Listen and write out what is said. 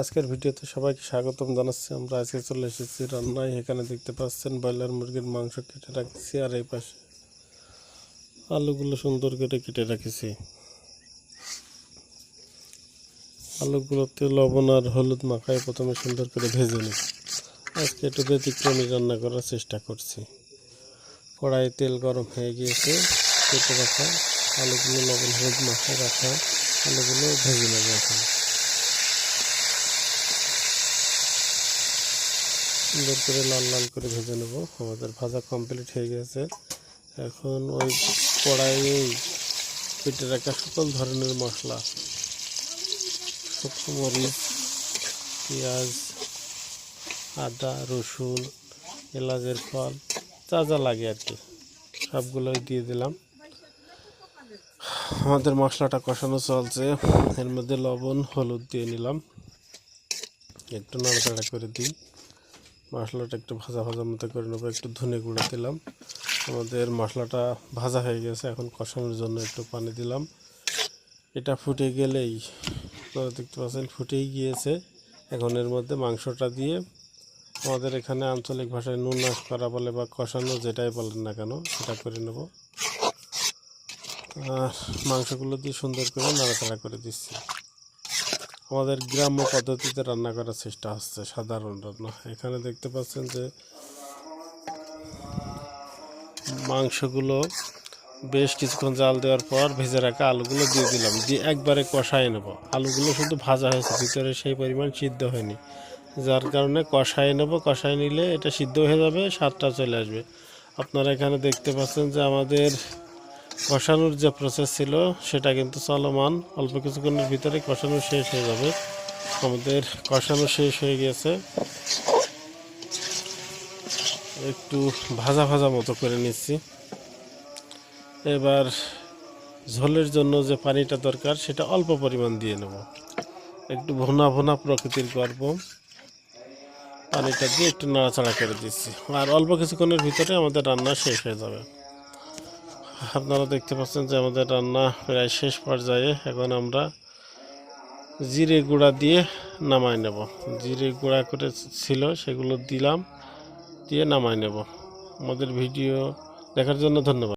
আজকের ভিডিওতে সবাইকে স্বাগতম জানাচ্ছি। আমরা আজকে চলে এসেছি রান্নায়। এখানে দেখতে পাচ্ছেন ব্রয়লার মুরগির মাংস কেটে রাখছি আর এই পাশে আলুগুলো সুন্দর করে কেটে রাখেছি। আলুগুলোতে লবণ আর হলুদ মাখায় প্রথমে সুন্দর করে ভেজে নিই। আজকে একটু ব্যতিক্রমী রান্না করার চেষ্টা করছি। কড়াই তেল গরম হয়ে গিয়েছে। কেটে রাখা আলুগুলো লবণ হলুদ মাখায় রাখা আলুগুলো ভেজে নেব এখন। সুন্দর করে লাল লাল করে ভেজে নেব। আমাদের ভাজা কমপ্লিট হয়ে গেছে। এখন ওই কড়াইয়ে কেটে রাখা সকল ধরনের মশলা। শুকনো মরিচ পেঁয়াজ, আদা, রসুন, এলাচের ফল, যা যা লাগে আর কি, সবগুলোই দিয়ে দিলাম। আমাদের মশলাটা কষানো চলছে। এর মধ্যে লবণ, হলুদ দিয়ে নিলাম। একটু নাড়াচাড়া করে দিই। মশলাটা একটু ভাজা ভাজা মতো করে নেব, একটু ধনে গুঁড়ো দিলাম। আমাদের মশলাটা ভাজা হয়ে গেছে, এখন কষানোর জন্য একটু পানি দিলাম। এটা ফুটে গেলেই, আপনারা দেখতে পাচ্ছেন ফুটেই গিয়েছে। এখন এর মধ্যে মাংসটা দিয়ে আমাদের এখানে আঞ্চলিক ভাষায় নুন নাশ করা বলে বা কষানো যেটাই বলেন না কেন, সেটা করে নেব। মাংসগুলো দিয়ে সুন্দর করে নাড়াচাড়া করে দিচ্ছি। আমাদের গ্রাম্য পদ্ধতিতে রান্না করার চেষ্টা হচ্ছে সাধারণ রান্না। এখানে দেখতে পাচ্ছেন যে মাংসগুলো বেশ কিছুক্ষণ জাল দেওয়ার পর ভেজে রাখা আলুগুলো দিয়ে দিলাম। দিয়ে একবারে কষায় নেব। আলুগুলো শুধু ভাজা হয়েছে, ভিতরে সেই পরিমাণ সিদ্ধ হয়নি। যার কারণে কষায় নেব, কষায় নিলে এটা সিদ্ধ হয়ে যাবে, স্বাদটা চলে আসবে। আপনারা এখানে দেখতে পাচ্ছেন যে আমাদের কষানোর যে প্রসেস ছিল, সেটা কিন্তু চলমান। অল্প কিছুক্ষণের ভিতরে কষানো শেষ হয়ে যাবে। আমাদের কষানো শেষ হয়ে গেছে। একটু ভাজা ভাজা মতো করে নিচ্ছি। এবার ঝোলের জন্য যে পানিটা দরকার, সেটা অল্প পরিমাণ দিয়ে নেব। একটু ভোনা ভোনা প্রকৃতির গর্ব। পানিটা দিয়ে একটু নাড়াচাড়া করে দিচ্ছি। আর অল্প কিছুক্ষণের ভিতরে আমাদের রান্না শেষ হয়ে যাবে। আপনারা দেখতে পাচ্ছেন যে আমাদের রান্না প্রায় শেষ পর্যায়ে। এখন আমরা জিরে গুঁড়া দিয়ে নামাই নেব। জিরে গুঁড়া করে ছিল, সেগুলো দিলাম, দিয়ে নামাই নেব। আমাদের ভিডিও দেখার জন্য ধন্যবাদ।